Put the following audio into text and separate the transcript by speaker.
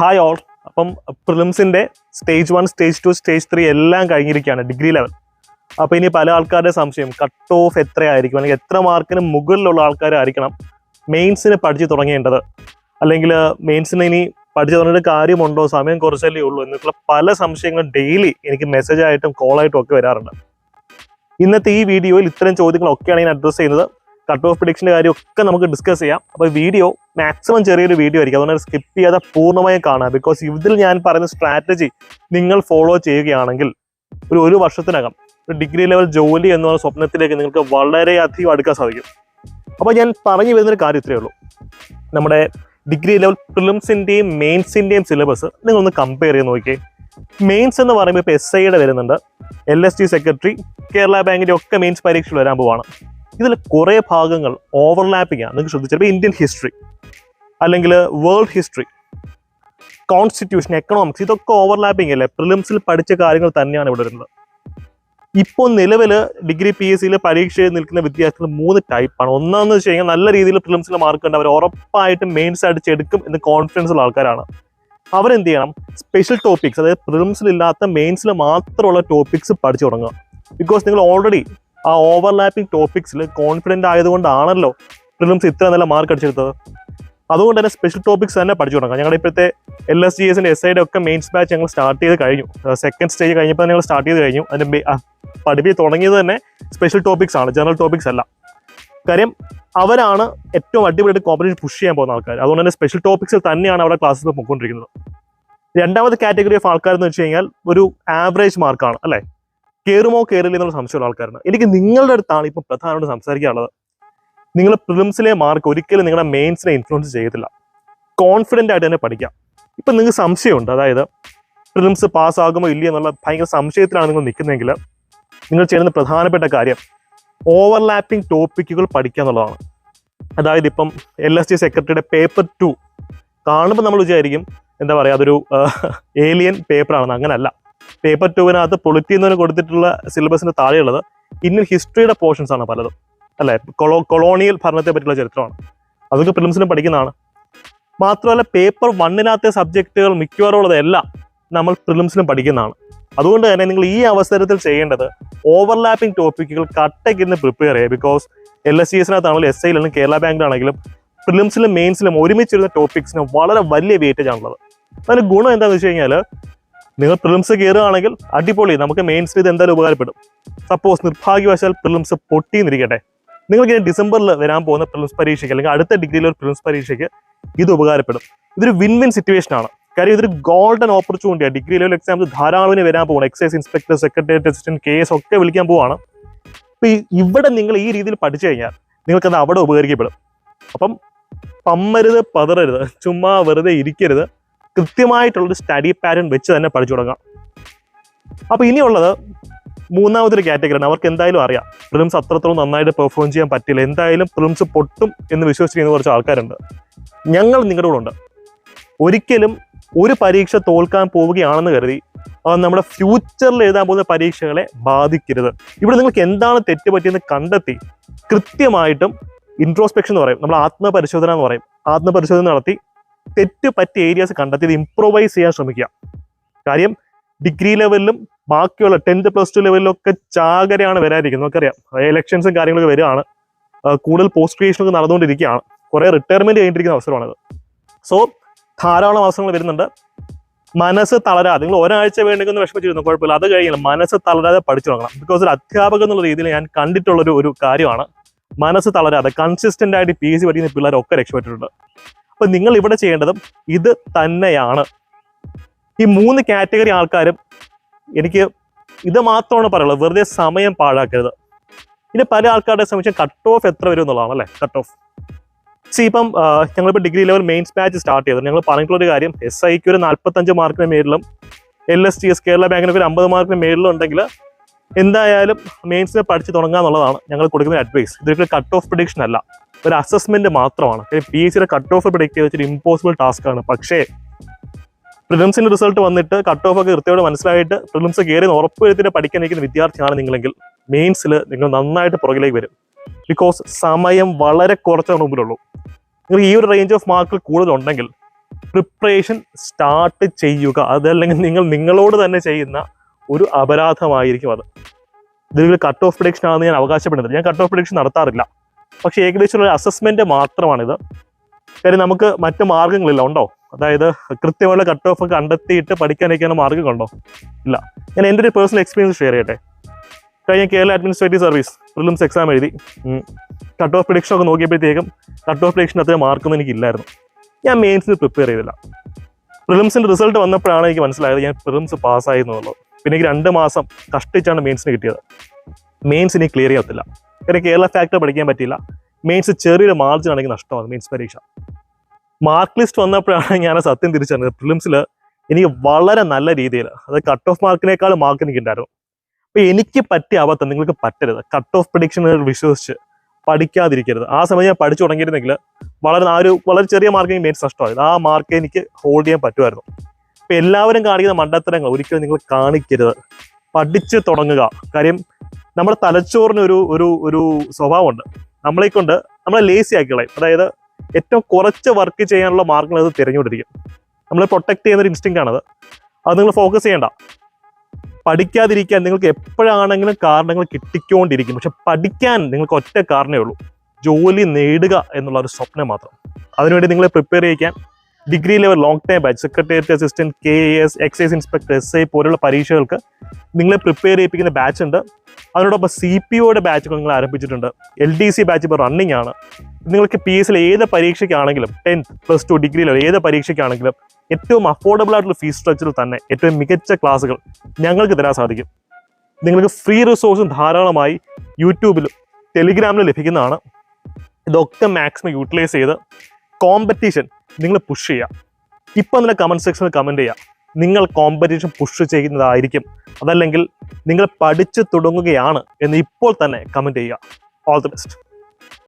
Speaker 1: Hi all അപ്പം പ്രിലിംസിന്റെ stage one stage two stage three എല്ലാം കഴിഞ്ഞിരിക്കുകയാണ് ഡിഗ്രി ലെവൽ അപ്പോൾ ഇനി പല ആൾക്കാരുടെ സംശയം കട്ട് ഓഫ് എത്രയായിരിക്കും? അല്ലെങ്കിൽ എത്ര മാർക്കിന് മുകളിലുള്ള ആൾക്കാരായിരിക്കണം മെയിൻസിന് പഠിച്ചു തുടങ്ങേണ്ടത്? അല്ലെങ്കിൽ മെയിൻസിന് ഇനി പഠിച്ചു തുടങ്ങേണ്ട കാര്യമുണ്ടോ? സമയം കുറച്ചല്ലേ ഉള്ളൂ എന്നിട്ടുള്ള പല സംശയങ്ങളും ഡെയിലി എനിക്ക് മെസ്സേജായിട്ടും കോളായിട്ടും ഒക്കെ വരാറുണ്ട്. ഇന്നത്തെ ഈ വീഡിയോയിൽ ഇത്തരം ചോദ്യങ്ങളൊക്കെയാണ് ഞാൻ അഡ്രസ്സ് ചെയ്യുന്നത്. കട്ട് ഓഫ് പ്രഡിക്ഷന്റെ കാര്യമൊക്കെ നമുക്ക് ഡിസ്കസ് ചെയ്യാം. അപ്പോൾ വീഡിയോ മാക്സിമം ചെറിയൊരു വീഡിയോ ആയിരിക്കും. അതുകൊണ്ട് സ്കിപ്പ് ചെയ്യാതെ പൂർണമായും കാണാം ബിക്കോസ് ഇതിൽ ഞാൻ പറയുന്ന സ്ട്രാറ്റജി നിങ്ങൾ ഫോളോ ചെയ്യുകയാണെങ്കിൽ ഒരു ഒരു വർഷത്തിനകം ഒരു ഡിഗ്രി ലെവൽ ജോലി എന്ന് പറയുന്ന സ്വപ്നത്തിലേക്ക് നിങ്ങൾക്ക് വളരെയധികം അടുക്കാൻ സാധിക്കും. അപ്പോൾ ഞാൻ പറഞ്ഞു വരുന്നൊരു കാര്യം ഇത്രയേ ഉള്ളൂ. നമ്മുടെ ഡിഗ്രി ലെവൽ പ്രിലിംസിന്റെയും മെയിൻസിന്റെയും സിലബസ് നിങ്ങളൊന്ന് കമ്പയർ ചെയ്ത് നോക്കിയേ മെയിൻസ് എന്ന് പറയുമ്പോൾ ഇപ്പോൾ എസ് ഐയുടെ വരുന്നുണ്ട്. L S T secretary Kerala ബാങ്കിന്റെ ഒക്കെ മെയിൻസ് പരീക്ഷയിൽ വരാൻ പോവാണ്. ഇതിൽ കുറേ ഭാഗങ്ങൾ ഓവർലാപ്പിംഗ് ആണ് നിങ്ങൾക്ക് ശ്രദ്ധിച്ചപ്പോൾ ഇന്ത്യൻ ഹിസ്റ്ററി അല്ലെങ്കിൽ വേൾഡ് ഹിസ്റ്ററി കോൺസ്റ്റിറ്റ്യൂഷൻ എക്കണോമിക്സ് ഇതൊക്കെ ഓവർലാപ്പിംഗ് അല്ലേ? പ്രിലിംസിൽ പഠിച്ച കാര്യങ്ങൾ തന്നെയാണ് ഇവിടെ വരുന്നത്. ഇപ്പോൾ നിലവിൽ ഡിഗ്രി പി എസ് സിയിൽ പരീക്ഷയിൽ നിൽക്കുന്ന വിദ്യാർത്ഥികൾ മൂന്ന് ടൈപ്പാണ് ഒന്നാന്ന് വെച്ച് കഴിഞ്ഞാൽ നല്ല രീതിയിൽ പ്രിലിംസിൽ മാർക്ക് ഉണ്ട്. അവർ ഉറപ്പായിട്ടും മെയിൻസ് അടിച്ചെടുക്കും എന്ന് കോൺഫിഡൻസ് ഉള്ള ആൾക്കാരാണ്. അവരെന്ത് ചെയ്യണം? സ്പെഷ്യൽ ടോപ്പിക്സ് അതായത് പ്രിലിംസിൽ ഇല്ലാത്ത മെയിൻസിൽ മാത്രമുള്ള ടോപ്പിക്സ് പഠിച്ചു തുടങ്ങുക. ബിക്കോസ് നിങ്ങൾ ഓൾറെഡി ആ ഓവർലാപ്പിംഗ് ടോപ്പിക്സിൽ കോൺഫിഡന്റ് ആയതുകൊണ്ടാണല്ലോ പ്രിലിംസ് ഇത്ര നല്ല മാർക്ക് അടിച്ചെടുത്തത്. അതുകൊണ്ട് തന്നെ സ്പെഷ്യൽ ടോപ്പിക്സ് തന്നെ പഠിച്ചു തുടങ്ങാം. ഞങ്ങളുടെ ഇപ്പോഴത്തെ എൽ എസ് ജി എസിന്റെ എസ് ഐയുടെ ഒക്കെ മെയിൻസ് ബാച്ച് ഞങ്ങൾ സ്റ്റാർട്ട് ചെയ്ത് കഴിഞ്ഞു. സെക്കൻഡ് സ്റ്റേജ് കഴിഞ്ഞപ്പോൾ ഞങ്ങൾ സ്റ്റാർട്ട് ചെയ്ത് കഴിഞ്ഞു. അതിന്റെ പഠിപ്പിച്ച് തുടങ്ങിയത് തന്നെ സ്പെഷ്യൽ ടോപ്പിക്സ് ആണ് ജനറൽ ടോപ്പിക്സ് അല്ല. കാര്യം അവരാണ് ഏറ്റവും അടിപൊളിയായിട്ട് കോമ്പറ്റീഷൻ പുഷ് ചെയ്യാൻ പോകുന്ന ആൾക്കാർ അതുകൊണ്ട് തന്നെ സ്പെഷ്യൽ ടോപ്പിക്സിൽ തന്നെയാണ് അവിടെ ക്ലാസ്സിൽ പോയിക്കൊണ്ടിരിക്കുന്നത് രണ്ടാമത്തെ കാറ്റഗറി ഓഫ് ആൾക്കാർ എന്ന് വെച്ച് കഴിഞ്ഞാൽ ഒരു ആവറേജ് മാർക്കാണ് അല്ലേ? കയറുമോ കയറില്ല എന്നുള്ള സംശയമുള്ള ആൾക്കാരാണ് എനിക്ക് നിങ്ങളുടെ അടുത്താണ് ഇപ്പം പ്രധാനമായിട്ട് സംസാരിക്കാനുള്ളത്. നിങ്ങൾ പ്രിലിംസിലെ മാർക്ക് ഒരിക്കലും നിങ്ങളുടെ മെയിൻസിനെ ഇൻഫ്ലുവൻസ് ചെയ്യത്തില്ല. കോൺഫിഡന്റ് ആയിട്ട് തന്നെ പഠിക്കാം. ഇപ്പം നിങ്ങൾക്ക് സംശയമുണ്ട്. അതായത് പ്രിലിംസ് പാസ്സാകുമോ ഇല്ലയോ എന്നുള്ള ഭയങ്കര സംശയത്തിലാണ് നിങ്ങൾ നിൽക്കുന്നതെങ്കിൽ നിങ്ങൾ ചെയ്യുന്ന പ്രധാനപ്പെട്ട കാര്യം ഓവർലാപ്പിംഗ് ടോപ്പിക്കുകൾ പഠിക്കുക എന്നുള്ളതാണ്. അതായത് ഇപ്പം എൽ എസ് ടി സെക്രട്ടറിയുടെ പേപ്പർ ടു കാണുമ്പോൾ നമ്മൾ വിചാരിക്കും എന്താ പറയുക അതൊരു ഏലിയൻ പേപ്പറാണെന്ന് അങ്ങനല്ല. പേപ്പർ ടുവിനകത്ത് പൊളിറ്റി എന്നതിന് കൊടുത്തിട്ടുള്ള സിലബസിന് താഴെയുള്ളത് ഇന്ത്യൻ ഹിസ്റ്ററിയുടെ പോർഷൻസ് ആണ് പലതും. അല്ലേ? കൊളോ കൊളോണിയൽ ഭരണത്തെ പറ്റിയുള്ള ചരിത്രമാണ്. അതൊക്കെ പ്രിലിംസിനും പഠിക്കുന്നതാണ്. മാത്രമല്ല പേപ്പർ വണ്ണിനകത്തെ സബ്ജക്റ്റുകൾ മിക്കവാറും ഉള്ളതെല്ലാം നമ്മൾ പ്രിലിംസിനും പഠിക്കുന്നതാണ്. അതുകൊണ്ട് തന്നെ നിങ്ങൾ ഈ അവസരത്തിൽ ചെയ്യേണ്ടത് ഓവർലാപ്പിംഗ് ടോപ്പിക്കുകൾ കട്ടയ്ക്കിരുന്ന് പ്രിപ്പയർ ചെയ്യുക. ബിക്കോസ് എൽ എസ് സി എസിനകത്താണെങ്കിലും എസ് ഐയിലും കേരള ബാങ്കിലാണെങ്കിലും പ്രിലിംസിലും മെയിൻസിലും ഒരുമിച്ചിരുന്ന ടോപ്പിക്സിന് വളരെ വലിയ വെയിറ്റേജ് ആണുള്ളത്. അതിന് ഗുണം എന്താണെന്ന് വെച്ച് കഴിഞ്ഞാൽ നിങ്ങൾ പ്രിലിംസ് കയറുകയാണെങ്കിൽ അടിപൊളി. നമുക്ക് മെയിൻസ് ഇത് എന്തായാലും ഉപകാരപ്പെടും. സപ്പോസ് നിർഭാഗ്യവശാൽ പ്രിലിംസ് പൊട്ടിയെന്നിരിക്കട്ടെ നിങ്ങൾക്ക് ഇനി ഡിസംബറിൽ വരാൻ പോകുന്ന പ്രിലിംസ് പരീക്ഷയ്ക്ക് അല്ലെങ്കിൽ അടുത്ത ഡിഗ്രിയിലെ ഒരു പ്രിലിംസ് പരീക്ഷയ്ക്ക് ഇത് ഉപകാരപ്പെടും. ഇതൊരു വിൻ വിൻ സിറ്റുവേഷൻ ആണ്. കാര്യം ഇതൊരു ഗോൾഡൻ ഓപ്പർച്യൂണിറ്റിയാണ് ഡിഗ്രി ലെവൽ എക്സാംസ് ധാരാളം വരാൻ പോകണം excise inspector secretariat assistant K S ഒക്കെ വിളിക്കാൻ പോവാണ്. അപ്പൊ ഈ ഇവിടെ നിങ്ങൾ ഈ രീതിയിൽ പഠിച്ചു കഴിഞ്ഞാൽ നിങ്ങൾക്കത് അവിടെ ഉപകരിക്കപ്പെടും. അപ്പം പമ്മരുത് പതറരുത് ചുമ്മാ വെറുതെ ഇരിക്കരുത്. കൃത്യമായിട്ടുള്ളൊരു സ്റ്റഡി പാറ്റേൺ വെച്ച് തന്നെ പഠിച്ചു തുടങ്ങാം. അപ്പൊ ഇനിയുള്ളത് മൂന്നാമതൊരു കാറ്റഗറിയാണ് അവർക്ക് എന്തായാലും അറിയാം. പ്രിലിംസ് അത്രത്തോളം നന്നായിട്ട് പെർഫോം ചെയ്യാൻ പറ്റില്ല. എന്തായാലും പ്രിലിംസ് പൊട്ടും എന്ന് വിശ്വസിക്കുന്ന കുറച്ച് ആൾക്കാരുണ്ട്. ഞങ്ങൾ നിങ്ങളുടെ കൂടെ ഉണ്ട്. ഒരിക്കലും ഒരു പരീക്ഷ തോൽക്കാൻ പോവുകയാണെന്ന് കരുതി അത് നമ്മുടെ ഫ്യൂച്ചറിൽ എഴുതാൻ പോകുന്ന പരീക്ഷകളെ ബാധിക്കരുത്. ഇവിടെ നിങ്ങൾക്ക് എന്താണ് തെറ്റ് പറ്റിയെന്ന് കണ്ടെത്തി കൃത്യമായിട്ടും ഇൻട്രോസ്പെക്ഷൻ എന്ന് പറയും. നമ്മൾ ആത്മപരിശോധന എന്ന് പറയും. ആത്മപരിശോധന നടത്തി തെറ്റ് പറ്റിയ ഏരിയാസ് കണ്ടെത്തി ഇംപ്രൂവൈസ് ചെയ്യാൻ ശ്രമിക്കുക. കാര്യം ഡിഗ്രി ലെവലിലും ബാക്കിയുള്ള ടെൻത്ത് പ്ലസ് ടു ലെവലിലൊക്കെ ചാകരയാണ് വരാതിരിക്കുന്നത് നമുക്കറിയാം. ഇലക്ഷൻസും കാര്യങ്ങളൊക്കെ വരികയാണ്. കൂടുതൽ പോസ്റ്റ് ക്രിയേഷൻ ഒക്കെ നടന്നുകൊണ്ടിരിക്കുകയാണ്. കുറെ റിട്ടയർമെന്റ് കഴിഞ്ഞിരിക്കുന്ന അവസരമാണത്. സോ ധാരാളം അവസരങ്ങൾ വരുന്നുണ്ട്. മനസ്സ് തളരാതെ നിങ്ങൾ ഒരാഴ്ച വേണ്ടെങ്കിൽ വിഷമിച്ചിരുന്നു? കുഴപ്പമില്ല. അത് കഴിഞ്ഞാൽ മനസ്സ് തളരാതെ പഠിച്ചു തുടങ്ങണം. ബിക്കോസ് ഒരു അധ്യാപകൻ എന്നുള്ള രീതിയിൽ ഞാൻ കണ്ടിട്ടുള്ളൊരു ഒരു കാര്യമാണ് മനസ്സ് തളരാതെ. കൺസിസ്റ്റന്റ് ആയിട്ട് പി എസ് സി പഠിക്കുന്ന പിള്ളേരൊക്കെ രക്ഷപ്പെട്ടിട്ടുണ്ട്. അപ്പൊ നിങ്ങൾ ഇവിടെ ചെയ്യേണ്ടതും ഇത് തന്നെയാണ്. ഈ മൂന്ന് കാറ്റഗറി ആൾക്കാരും എനിക്ക് ഇത് മാത്രമാണ് പറയുള്ളത് വെറുതെ സമയം പാഴാക്കരുത്. ഇനി പല ആൾക്കാരുടെ സംബന്ധിച്ച് കട്ട് ഓഫ് എത്ര വരും എന്നുള്ളതാണ് അല്ലേ? കട്ട് ഓഫ് സി ഇപ്പം ഞങ്ങളിപ്പോൾ degree level mains batch start ചെയ്തത് ഞങ്ങൾ പറഞ്ഞിട്ടുള്ള ഒരു കാര്യം എസ് ഐക്ക് ഒരു നാൽപ്പത്തഞ്ച് മാർക്കിന് മേളിലും L S T S Kerala ബാങ്കിന് ഒരു അമ്പത് മാർക്കിന് മേളിലും ഉണ്ടെങ്കിൽ എന്തായാലും മെയിൻസിനെ പഠിച്ച് തുടങ്ങുക എന്നുള്ളതാണ് ഞങ്ങൾ കൊടുക്കുന്ന അഡ്വൈസ് ഇതൊരു കട്ട് ഓഫ് പ്രഡിക്ഷൻ അല്ല. ഒരു അസസ്മെന്റ് മാത്രമാണ്. പി എസ് സിയുടെ കട്ട് ഓഫ് പ്രിഡിക്റ്റ് ചെയ്ത് വെച്ചൊരു ഇമ്പോസിബിൾ ടാസ്ക് ആണ്. പക്ഷേ പ്രിലിംസിന്റെ റിസൾട്ട് വന്നിട്ട് കട്ട് ഓഫ് ഒക്കെ കൃത്യമായിട്ട് മനസ്സിലായിട്ട് പ്രിലിംസ് കയറി ഉറപ്പ് വരുത്തിയിട്ട് പഠിക്കാൻ നിൽക്കുന്ന വിദ്യാർത്ഥിയാണ് നിങ്ങളെങ്കിൽ മെയിൻസിൽ നിങ്ങൾ നന്നായിട്ട് പുറകിലേക്ക് വരും. ബിക്കോസ് സമയം വളരെ കുറച്ചാണ് മുമ്പിലുള്ളൂ. നിങ്ങൾ ഈ ഒരു റേഞ്ച് ഓഫ് മാർക്കിൽ കൂടുതലുണ്ടെങ്കിൽ പ്രിപ്പറേഷൻ സ്റ്റാർട്ട് ചെയ്യുക. അതല്ലെങ്കിൽ നിങ്ങൾ നിങ്ങളോട് തന്നെ ചെയ്യുന്ന ഒരു അപരാധമായിരിക്കും അത്. ഇതിൽ കട്ട് ഓഫ് പ്രഡിക്ഷൻ ആണെന്ന് ഞാൻ അവകാശപ്പെടുന്നില്ല. ഞാൻ കട്ട് ഓഫ് പ്രഡിക്ഷൻ നടത്താറില്ല. പക്ഷേ ഏകദേശം ഒരു അസസ്മെന്റ് മാത്രമാണിത്. കാര്യം നമുക്ക് മറ്റു മാർഗങ്ങളില്ല ഉണ്ടോ? അതായത് കൃത്യമുള്ള കട്ട് ഓഫ് കണ്ടെത്തിയിട്ട് പഠിക്കാനൊക്കെയാണ് മാർഗങ്ങളുണ്ടോ ഇല്ല. ഞാൻ എന്റെ ഒരു പേഴ്സണൽ എക്സ്പീരിയൻസ് ഷെയർ ചെയ്യട്ടെ. കഴിഞ്ഞ Kerala administrative service prelims exam എഴുതി. കട്ട് ഓഫ് പ്രഡിക്ഷൻ ഒക്കെ നോക്കിയപ്പോഴത്തേക്കും കട്ട് ഓഫ് പ്രഡിക്ഷൻ അത്രയും മാർക്കൊന്നും എനിക്കില്ലായിരുന്നു ഞാൻ മെയിൻസിന് പ്രിപ്പയർ ചെയ്തില്ല. പ്രിലിംസിന്റെ റിസൾട്ട് വന്നപ്പോഴാണ് എനിക്ക് മനസ്സിലായത് ഞാൻ പ്രിലിംസ് പാസ്സായി പിന്നെ എനിക്ക് രണ്ട് മാസം കഷ്ടിച്ചാണ് മെയിൻസിന് കിട്ടിയത്. മെയിൻസ് ഇനി ക്ലിയർ ചെയ്യത്തില്ല. കാര്യം കേരള ഫാക്ടർ പഠിക്കാൻ പറ്റിയില്ല. മെയിൻസ് ചെറിയൊരു മാർജിൻ ആണെങ്കിൽ നഷ്ടമാണ് മെയിൻസ് പരീക്ഷ. മാർക്ക് ലിസ്റ്റ് വന്നപ്പോഴാണ് ഞാൻ സത്യം തിരിച്ചറിഞ്ഞത്. പ്രിലിംസിൽ എനിക്ക് വളരെ നല്ല രീതിയിൽ അത് കട്ട് ഓഫ് മാർക്കിനേക്കാൾ മാർക്ക് എനിക്ക് ഉണ്ടായിരുന്നു അപ്പൊ എനിക്ക് പറ്റിയ അബദ്ധം നിങ്ങൾക്ക് പറ്റരുത്. കട്ട് ഓഫ് പ്രഡിക്ഷനുകൾ വിശ്വസിച്ച് പഠിക്കാതിരിക്കരുത്. ആ സമയം ഞാൻ പഠിച്ചു തുടങ്ങിയിരുന്നെങ്കിൽ വളരെ ആ ഒരു വളരെ ചെറിയ മാർക്ക് മെയിൻസ് നഷ്ടമായത് ആ മാർക്ക് എനിക്ക് ഹോൾഡ് ചെയ്യാൻ പറ്റുമായിരുന്നു. അപ്പൊ എല്ലാവരും കാണിക്കുന്ന മണ്ടത്തരങ്ങൾ ഒരിക്കലും നിങ്ങൾ കാണിക്കരുത്. പഠിച്ച് തുടങ്ങുക. കാര്യം നമ്മുടെ തലച്ചോറിന് ഒരു ഒരു ഒരു സ്വഭാവമുണ്ട്. നമ്മളെ കൊണ്ട് നമ്മളെ ലേസി ആക്കി കളയും അതായത് ഏറ്റവും കുറച്ച് വർക്ക് ചെയ്യാനുള്ള മാർഗങ്ങൾ അത് തിരഞ്ഞുകൊണ്ടിരിക്കും. നമ്മളെ പ്രൊട്ടക്ട് ചെയ്യുന്ന ഒരു ഇൻസ്റ്റിങ് ആണത്. അത് നിങ്ങൾ ഫോക്കസ് ചെയ്യേണ്ട. പഠിക്കാതിരിക്കാൻ നിങ്ങൾക്ക് എപ്പോഴാണെങ്കിലും കാരണങ്ങൾ കിട്ടിക്കൊണ്ടിരിക്കും. പക്ഷെ പഠിക്കാൻ നിങ്ങൾക്ക് ഒറ്റ കാരണമേ ഉള്ളൂ. ജോലി നേടുക എന്നുള്ള ഒരു സ്വപ്നം മാത്രം. അതിനുവേണ്ടി നിങ്ങളെ പ്രിപ്പയർ ചെയ്യിക്കാൻ degree level long time batch secretariat assistant K S excise inspector S I പോലുള്ള പരീക്ഷകൾക്ക് നിങ്ങളെ പ്രിപ്പയർ ചെയ്യിപ്പിക്കുന്ന ബാച്ച് ഉണ്ട്. അതിനോടൊപ്പം സി പി ഒയുടെ ബാച്ചുകൾ നിങ്ങൾ ആരംഭിച്ചിട്ടുണ്ട്. എൽ ഡി സി ബാച്ച് ഇപ്പോൾ റണ്ണിങ് ആണ്. നിങ്ങൾക്ക് പി എസ് ഏത് പരീക്ഷയ്ക്കാണെങ്കിലും ടെൻത്ത് പ്ലസ് ടു ഡിഗ്രിയിലോ ഏത് പരീക്ഷയ്ക്കാണെങ്കിലും ഏറ്റവും അഫോർഡബിൾ ആയിട്ടുള്ള ഫീസ് സ്ട്രക്ചറിൽ തന്നെ ഏറ്റവും മികച്ച ക്ലാസ്സുകൾ ഞങ്ങൾക്ക് തരാൻ സാധിക്കും. നിങ്ങൾക്ക് ഫ്രീ റിസോഴ്സും ധാരാളമായി യൂട്യൂബിലും ടെലിഗ്രാമിലും ലഭിക്കുന്നതാണ്. ഇതൊക്കെ മാക്സിമം യൂട്ടിലൈസ് ചെയ്ത് കോമ്പറ്റീഷൻ നിങ്ങൾ പുഷ് ചെയ്യുക. ഇപ്പം തന്നെ കമന്റ് സെക്ഷനിൽ കമന്റ് ചെയ്യുക. നിങ്ങൾ കോമ്പറ്റീഷൻ പുഷ് ചെയ്യുന്നതായിരിക്കും. അതല്ലെങ്കിൽ നിങ്ങൾ പഠിച്ചു തുടങ്ങുകയാണ് എന്ന് ഇപ്പോൾ തന്നെ കമന്റ് ചെയ്യുക. All the best